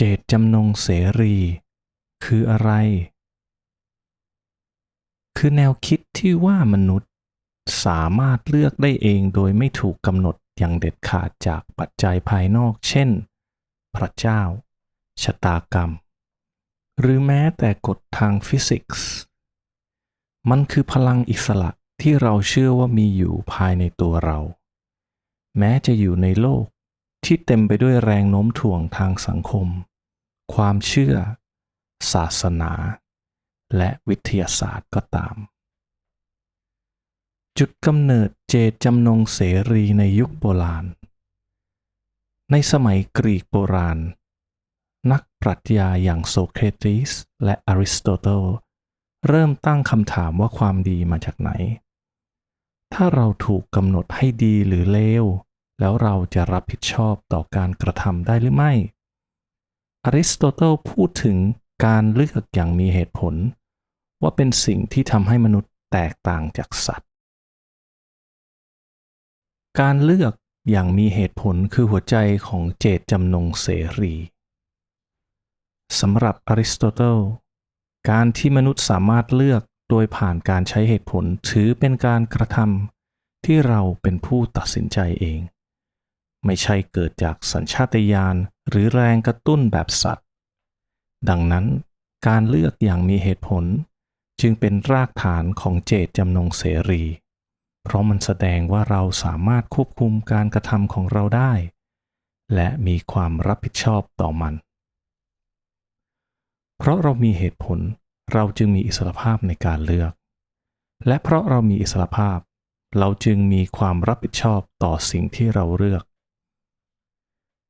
เจตจำนงเสรี คืออะไร คือแนวคิดที่ว่ามนุษย์สามารถเลือกได้เองโดยไม่ถูกกำหนดอย่างเด็ดขาดจากปัจจัยภายนอก เช่น พระเจ้า ชะตากรรม หรือแม้แต่กฎทางฟิสิกส์ มันคือพลังอิสระที่เราเชื่อว่ามีอยู่ภายในตัวเรา แม้จะอยู่ในโลกที่เต็มไปด้วยแรงโน้มถ่วงทางสังคม ความเชื่อ ศาสนา และวิทยาศาสตร์ก็ตาม จุดกำเนิดเจตจำนงเสรีในยุคโบราณ ในสมัยกรีกโบราณ นักปรัชญาอย่างโซเครติสและอริสโตเติลเริ่มตั้งคำถามว่าความดีมาจากไหน ถ้าเราถูกกำหนดให้ดีหรือเลว แล้วเราจะรับผิดชอบต่อการกระทำได้หรือไม่ อริสโตเติลพูดถึงการเลือกอย่างมีเหตุผล ว่าเป็นสิ่งที่ทำให้มนุษย์แตกต่างจากสัตว์ การเลือกอย่างมีเหตุผลคือหัวใจของเจตจำนงเสรีสำหรับอริสโตเติลการที่มนุษย์สามารถเลือกโดยผ่านการใช้เหตุผลถือเป็นการกระทำที่เราเป็นผู้ตัดสินใจเอง ไม่ใช่เกิดจากสัญชาตญาณหรือแรงกระตุ้นแบบสัตว์ ดังนั้นการเลือกอย่างมีเหตุผล จึงเป็นรากฐานของเจตจำนงเสรี เพราะมันแสดงว่าเราสามารถควบคุมการกระทำของเราได้ และมีความรับผิดชอบต่อมัน เพราะเรามีเหตุผลเราจึงมีอิสรภาพในการเลือก และเพราะเรามีอิสรภาพ เราจึงมีความรับผิดชอบต่อสิ่งที่เราเลือก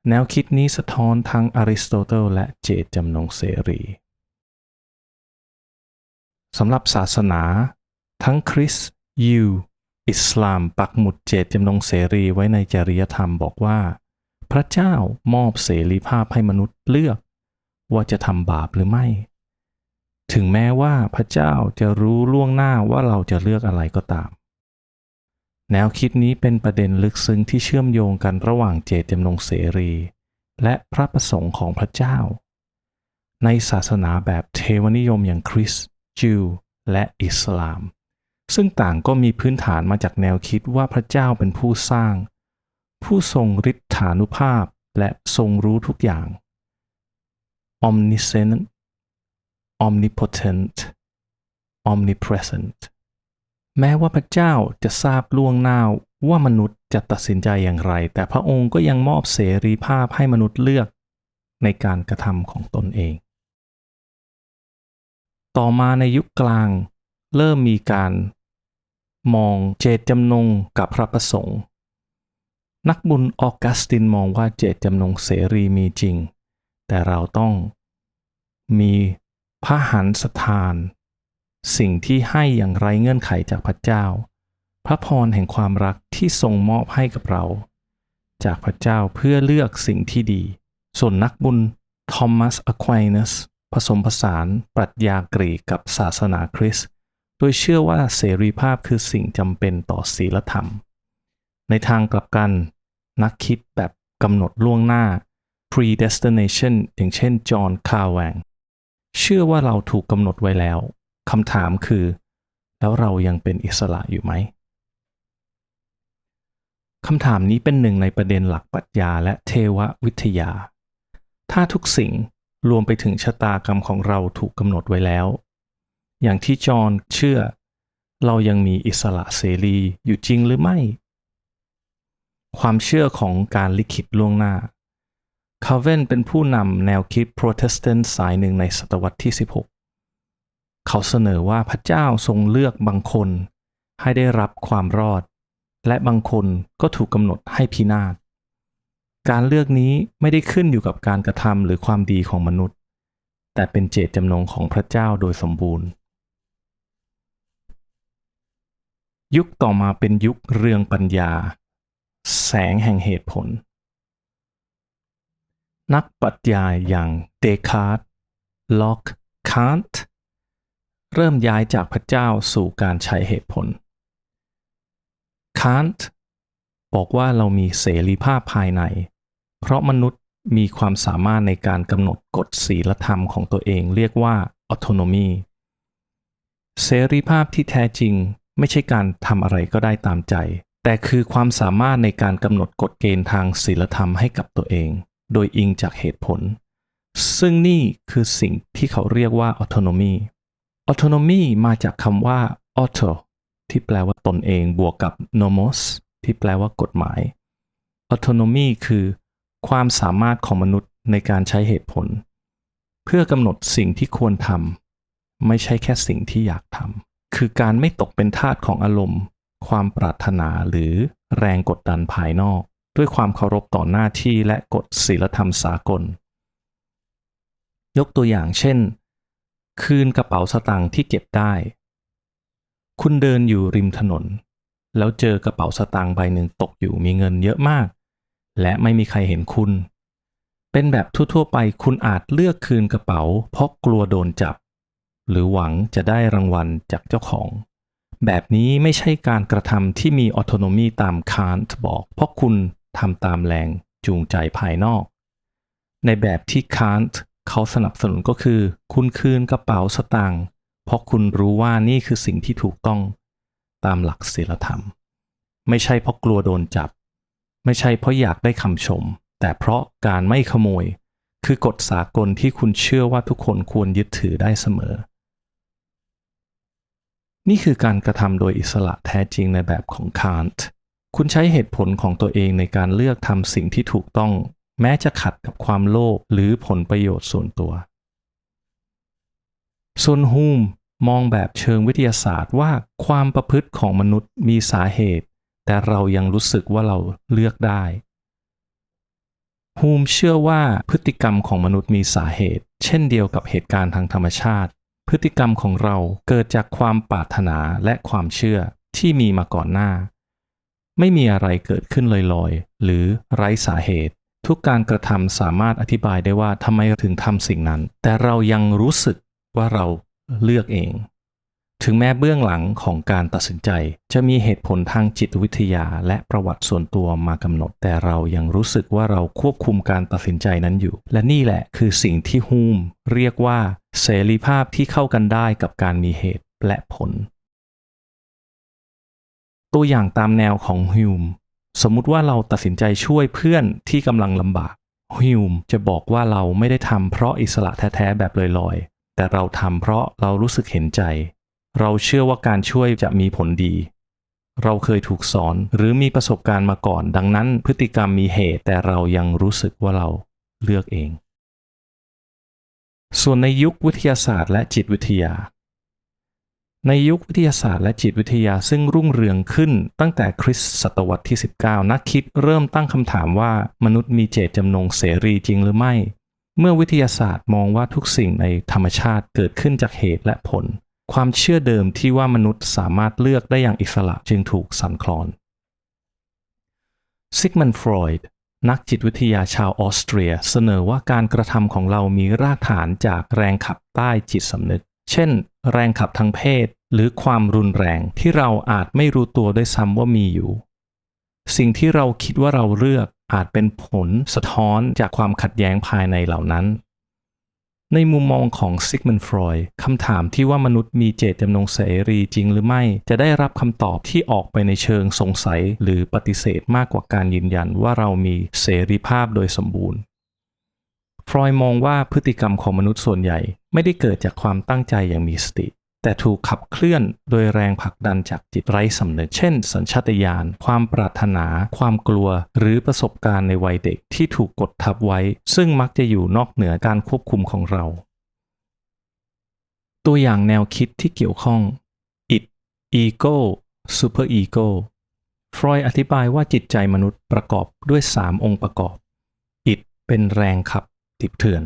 แนวคิดนี้สะท้อนทั้งอริสโตเติลและเจตจำนงเสรีสำหรับศาสนา ทั้งคริสต์ยิวอิสลามปักหมุดเจตจำนงเสรีไว้ในจริยธรรมบอกว่า พระเจ้ามอบเสรีภาพให้มนุษย์เลือก ว่าจะทำบาปหรือไม่ ถึงแม้ว่าพระเจ้าจะรู้ล่วงหน้าว่าเราจะเลือกอะไรก็ตาม แนวคิดนี้เป็นประเด็นลึกซึ้งที่เชื่อมโยงกันระหว่างเจตจำนงเสรี และพระประสงค์ของพระเจ้า ในศาสนาแบบเทวนิยมอย่างคริสต์จิวและอิสลาม ซึ่งต่างก็มีพื้นฐานมาจากแนวคิดว่าพระเจ้าเป็นผู้สร้าง ผู้ทรงฤทธานุภาพและทรงรู้ทุกอย่าง omniscient omnipotent omnipresent แม้ว่าพระเจ้าจะทราบล่วงหน้าว่ามนุษย์จะตัดสินใจอย่างไร แต่พระองค์ก็ยังมอบเสรีภาพให้มนุษย์เลือกในการกระทำของตนเอง ต่อมาในยุคกลาง เริ่มมีการมองเจตจำนงกับพระประสงค์ นักบุญออกัสตินมองว่าเจตจำนงเสรีมีจริง แต่เราต้องมีพระหันสถาน สิ่งที่ให้อย่างไรเงื่อนไขจากพระเจ้า พระพรแห่งความรักที่ทรงมอบให้กับเรา จากพระเจ้าเพื่อเลือกสิ่งที่ดี ส่วนนักบุญทอมัสอควายนัสผสมผสานปรัชญากรีกกับศาสนาคริสต์โดยเชื่อว่าเสรีภาพคือสิ่งจำเป็นต่อศีลธรรม ในทางกลับกัน นักคิดแบบกำหนดล่วงหน้า predestination อย่างเช่นจอห์นคาแวงเชื่อว่าเราถูกกำหนดไว้แล้ว คำถามคือ แล้วเรายังเป็นอิสระอยู่ไหมคำถามนี้เป็นหนึ่งในประเด็นหลักปรัชญาและเทววิทยา ถ้าทุกสิ่งรวมไปถึงชะตากรรมของเราถูกกำหนดไว้แล้ว อย่างที่จอห์นเชื่อ เรายังมีอิสระเสรีอยู่จริงหรือไม่ ความเชื่อของการลิขิตล่วงหน้าคาเวนเป็นผู้นำแนวคิดโปรเตสแตนต์สายหนึ่งในศตวรรษที่ 16 เขาเสนอว่าพระเจ้าทรงเลือกบางคน ให้ได้รับความรอด และบางคนก็ถูกกำหนดให้พินาศ การเลือกนี้ไม่ได้ขึ้นอยู่กับการกระทำหรือความดีของมนุษย์ แต่เป็นเจตจำนงของพระเจ้าโดยสมบูรณ์ ยุคต่อมาเป็นยุคเรืองปัญญา แสงแห่งเหตุผล นักปรัชญาอย่างเดคาร์ตล็อกคานต์ เริ่มย้ายจากพระเจ้าสู่การใช้เหตุผลคานต์บอกว่าเรามีเสรีภาพภายใน เพราะมนุษย์มีความสามารถในการกำหนดกฎศีลธรรมของตัวเองเรียกว่า autonomy เสรีภาพที่แท้จริงไม่ใช่การทำอะไรก็ได้ตามใจ แต่คือความสามารถในการกำหนดกฎเกณฑ์ทางศีลธรรมให้กับตัวเอง โดยอิงจากเหตุผล ซึ่งนี่คือสิ่งที่เขาเรียกว่า autonomy autonomy มาจากคำว่า auto ที่แปลว่าตนเองบวกกับ nomos ที่แปลว่ากฎหมาย autonomy คือ ความสามารถของมนุษย์ในการใช้เหตุผล เพื่อกำหนดสิ่งที่ควรทำไม่ใช่แค่สิ่งที่อยากทำคือการไม่ตกเป็นทาสของอารมณ์ ความปรารถนาหรือแรงกดดันภายนอก ด้วยความเคารพต่อหน้าที่และกฎศีลธรรมสากล ยกตัวอย่างเช่น คืนกระเป๋าสตางค์ที่เก็บได้ คุณเดินอยู่ริมถนน แล้วเจอกระเป๋าสตางค์ใบหนึ่งตกอยู่มีเงินเยอะมาก และไม่มีใครเห็นคุณ เป็นแบบทั่วๆไปคุณอาจเลือกคืนกระเป๋า เพราะกลัวโดนจับ หรือหวังจะได้รางวัลจากเจ้าของ แบบนี้ไม่ใช่การกระทำที่มีออโตโนมีตามคานต์บอก เพราะคุณทำตามแรงจูงใจภายนอก ในแบบที่คานต์ เขาสนับสนุนก็คือ คุณคืนกระเป๋าสตางค์เพราะคุณรู้ว่านี่คือสิ่งที่ถูกต้องตามหลักศีลธรรม ไม่ใช่เพราะกลัวโดนจับ ไม่ใช่เพราะอยากได้คำชม แต่เพราะการไม่ขโมย คือกฎสากลที่คุณเชื่อว่าทุกคนควรยึดถือได้เสมอ นี่คือการกระทำโดยอิสระแท้จริงในแบบของคานต์คุณใช้เหตุผลของตัวเองในการเลือกทำสิ่งที่ถูกต้อง แม้จะขัดกับความโลภหรือผลประโยชน์ส่วนตัวซุนฮูมมองแบบเชิงวิทยาศาสตร์ว่าความประพฤติของมนุษย์มีสาเหตุ แต่เรายังรู้สึกว่าเราเลือกได้ฮูมเชื่อว่าพฤติกรรมของมนุษย์มีสาเหตุ เช่นเดียวกับเหตุการณ์ทางธรรมชาติ พฤติกรรมของเราเกิดจากความปรารถนาและความเชื่อที่มีมาก่อนหน้า ไม่มีอะไรเกิดขึ้นลอยๆ หรือไร้สาเหตุ ทุกการกระทำสามารถอธิบายได้ว่าทำไมถึงทำสิ่งนั้น แต่เรายังรู้สึกว่าเราเลือกเอง ถึงแม้เบื้องหลังของการตัดสินใจ จะมีเหตุผลทางจิตวิทยาและประวัติส่วนตัวมากำหนด แต่เรายังรู้สึกว่าเราควบคุมการตัดสินใจนั้นอยู่ และนี่แหละคือสิ่งที่ฮูมเรียกว่าเสรีภาพที่เข้ากันได้กับการมีเหตุและผล ตัวอย่างตามแนวของฮิวม สมมุติว่าเราตัดสินใจช่วยเพื่อนที่กำลังลำบากฮิวมจะบอกว่าเราไม่ได้ทำเพราะอิสระแท้ๆแบบลอยๆ แต่เราทำเพราะเรารู้สึกเห็นใจ เราเชื่อว่าการช่วยจะมีผลดี เราเคยถูกสอนหรือมีประสบการณ์มาก่อน ดังนั้นพฤติกรรมมีเหตุ แต่เรายังรู้สึกว่าเราเลือกเอง ส่วนในยุควิทยาศาสตร์และจิตวิทยา ในยุควิทยาศาสตร์และจิตวิทยาซึ่งรุ่งเรืองขึ้นตั้งแต่คริสตศตวรรษที่ 19 นักคิดเริ่มตั้งคำถามว่ามนุษย์มีเจตจำนงเสรีจริงหรือไม่ เมื่อวิทยาศาสตร์มองว่าทุกสิ่งในธรรมชาติเกิดขึ้นจากเหตุและผล ความเชื่อเดิมที่ว่ามนุษย์สามารถเลือกได้อย่างอิสระจึงถูกสั่นคลอนซิกมันฟรอยด์นักจิตวิทยาชาวออสเตรีย เสนอว่าการกระทำของเรามีรากฐานจากแรงขับใต้จิตสำนึก เช่น แรงขับทางเพศ หรือความรุนแรงที่เราอาจไม่รู้ตัวด้วยซ้ำว่ามีอยู่ สิ่งที่เราคิดว่าเราเลือกอาจเป็นผลสะท้อนจากความขัดแย้งภายในเหล่านั้น ในมุมมองของซิกมันฟรอยคำถามที่ว่ามนุษย์มีเจตจำนงเสรีจริงหรือไม่ จะได้รับคำตอบที่ออกไปในเชิงสงสัย หรือปฏิเสธมากกว่าการยืนยันว่าเรามีเสรีภาพโดยสมบูรณ์ ฟรอยมองว่าพฤติกรรมของมนุษย์ส่วนใหญ่ ไม่ได้เกิดจากความตั้งใจอย่างมีสติ แต่ถูกขับเคลื่อนโดยแรงผลักดันจากจิตไร้สำนึก เช่น สัญชาตญาณ ความปรารถนา ความกลัว หรือประสบการณ์ในวัยเด็กที่ถูกกดทับไว้ ซึ่งมักจะอยู่นอกเหนือการควบคุมของเรา ตัวอย่างแนวคิดที่เกี่ยวข้อง it ego super ego ฟรอยอธิบายว่าจิตใจมนุษย์ประกอบด้วย 3 องค์ประกอบ it เป็นแรงขับ ติดเถื่อน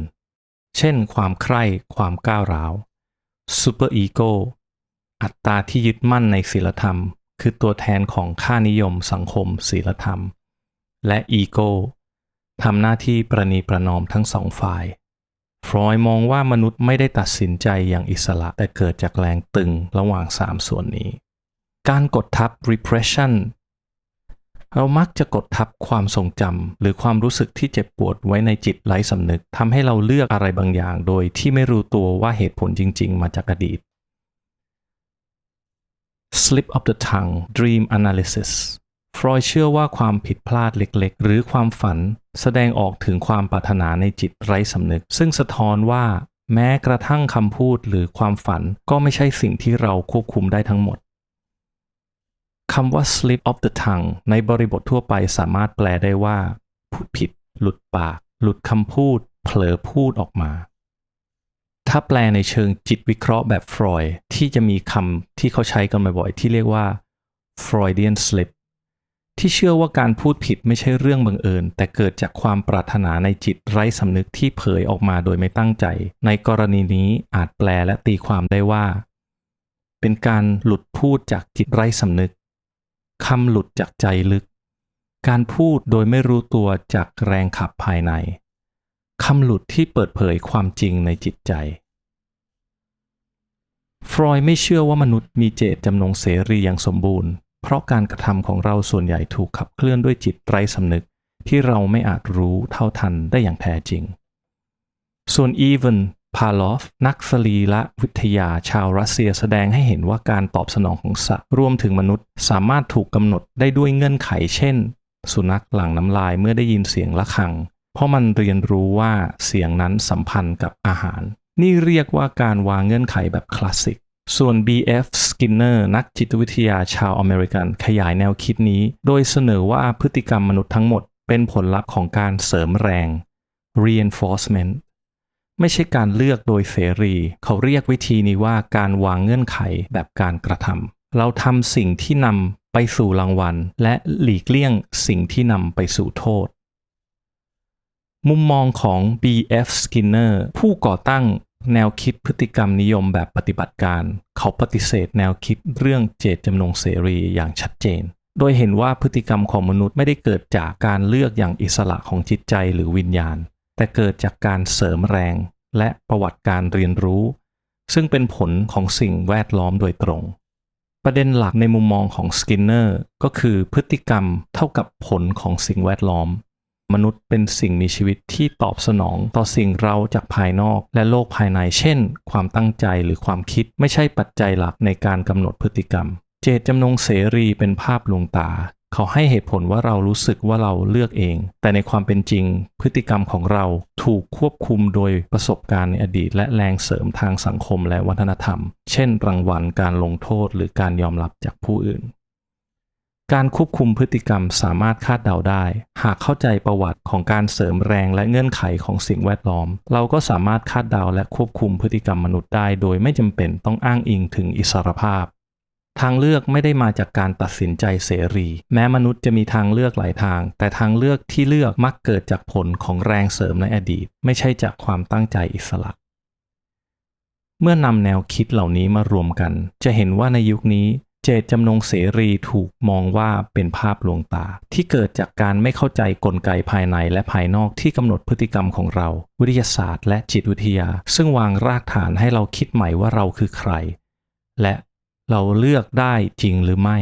เช่น ความใคร่ความก้าวร้าวซูเปอร์อีโกอัตตาที่ยึดมั่นในศีลธรรม คือตัวแทนของค่านิยมสังคมศีลธรรม และอีโก้ทำหน้าที่ประนีประนอมทั้งสองฝ่ายฟรอยมองว่ามนุษย์ไม่ได้ตัดสินใจอย่างอิสระ แต่เกิดจากแรงตึงระหว่างสามส่วนนี้ การกดทับ repression เรามักจะกดทับความทรงจำหรือความรู้สึกที่เจ็บปวดไว้ในจิตไร้สำนึกทำให้เราเลือกอะไรบางอย่าง โดยที่ไม่รู้ตัวว่าเหตุผลจริง ๆ มาจากอดีต slip of the tongue dream analysis ฟรอยเชื่อว่าความผิดพลาดเล็กๆ หรือความฝัน แสดงออกถึงความปรารถนาในจิตไร้สำนึก ซึ่งสะท้อนว่า แม้กระทั่งคำพูดหรือความฝันก็ไม่ใช่สิ่งที่เราควบคุมได้ทั้งหมด คำว่า slip of the tongue ในบริบททั่วไปสามารถแปลได้ว่า พูดผิด หลุดปาก หลุดคำพูด เผลอพูดออกมา ถ้าแปลในเชิงจิตวิเคราะห์แบบฟรอยที่จะมีคำที่เขาใช้กันบ่อยๆที่เรียกว่า Freudian slip ที่เชื่อว่าการพูดผิดไม่ใช่เรื่องบังเอิญ แต่เกิดจากความปรารถนาในจิตไร้สำนึกที่เผยออกมาโดยไม่ตั้งใจ ในกรณีนี้อาจแปลและตีความได้ว่า เป็นการหลุดพูดจากจิตไร้สำนึก คำหลุดจากใจลึก การพูดโดยไม่รู้ตัวจากแรงขับภายในคำหลุดที่เปิดเผยความจริงในจิตใจ ฟรอยไม่เชื่อว่ามนุษย์มีเจตจำนงเสรีอย่างสมบูรณ์ เพราะการกระทำของเราส่วนใหญ่ถูกขับเคลื่อนด้วยจิตไร้สำนึกที่เราไม่อาจรู้เท่าทันได้อย่างแท้จริง ส่วนอีเวน พาลอฟ นักสรีละวิทยาชาวรัสเซียแสดงให้เห็นว่าการตอบสนองของสัตว์รวมถึงมนุษย์ สามารถถูกกำหนดได้ด้วยเงื่อนไขเช่น สุนัขหลั่งน้ำลายเมื่อได้ยินเสียงะระฆัง เพราะมันเรียนรู้ว่าเสียงนั้นสัมพันธ์กับอาหาร นี่เรียกว่าการวางเงื่อนไขแบบคลาสสิกส่วน B.F. Skinner นักจิตวิทยาชาวอเมริกันขยายแนวคิดนี้ โดยเสนอว่าพฤติกรรมมนุษย์ทั้งหมดเป็นผลลัพธ์ของการเสริมแรง reinforcement ไม่ใช่การเลือกโดยเสรี เขาเรียกวิธีนี้ว่าการวางเงื่อนไขแบบการกระทำเราทำสิ่งที่นำไปสู่รางวัล และหลีกเลี่ยงสิ่งที่นำไปสู่โทษ มุมมองของ B.F. Skinner ผู้ก่อตั้งแนวคิดพฤติกรรมนิยมแบบปฏิบัติการ เขาปฏิเสธแนวคิดเรื่องเจตจำนงเสรีอย่างชัดเจน โดยเห็นว่าพฤติกรรมของมนุษย์ไม่ได้เกิดจากการเลือกอย่างอิสระของจิตใจหรือวิญญาณ แต่เกิดจากการเสริมแรงและประวัติการเรียนรู้ ซึ่งเป็นผลของสิ่งแวดล้อมโดยตรง ประเด็นหลักในมุมมองของสกินเนอร์ก็คือพฤติกรรมเท่ากับผลของสิ่งแวดล้อม มนุษย์เป็นสิ่งมีชีวิตที่ตอบสนองต่อสิ่งเราจากภายนอกและโลกภายใน เช่น ความตั้งใจหรือความคิดไม่ใช่ปัจจัยหลักในการกำหนดพฤติกรรม เจตจำนงเสรีเป็นภาพลวงตา เขาให้เหตุผลว่าเรารู้สึกว่าเราเลือกเอง แต่ในความเป็นจริง พฤติกรรมของเราถูกควบคุมโดยประสบการณ์ในอดีต และแรงเสริมทางสังคมและวัฒนธรรม เช่น รางวัลการลงโทษหรือการยอมรับจากผู้อื่น การควบคุมพฤติกรรมสามารถคาดเดาได้ หากเข้าใจประวัติของการเสริมแรงและเงื่อนไขของสิ่งแวดล้อม เราก็สามารถคาดเดาและควบคุมพฤติกรรมมนุษย์ได้ โดยไม่จำเป็นต้องอ้างอิงถึงอิสรภาพ ทางเลือกไม่ได้มาจากการตัดสินใจเสรี แม้มนุษย์จะมีทางเลือกหลายทาง แต่ทางเลือกที่เลือกมักเกิดจากผลของแรงเสริมในอดีต ไม่ใช่จากความตั้งใจอิสระ เมื่อนำแนวคิดเหล่านี้มารวมกัน จะเห็นว่าในยุคนี้เจตจำนงเสรีถูกมองว่าเป็นภาพลวงตา ที่เกิดจากการไม่เข้าใจกลไกภายในและภายนอกที่กำหนดพฤติกรรมของเรา วิทยาศาสตร์และจิตวิทยา ซึ่งวางรากฐานให้เราคิดใหม่ว่าเราคือใคร และ เราเลือกได้จริงหรือไม่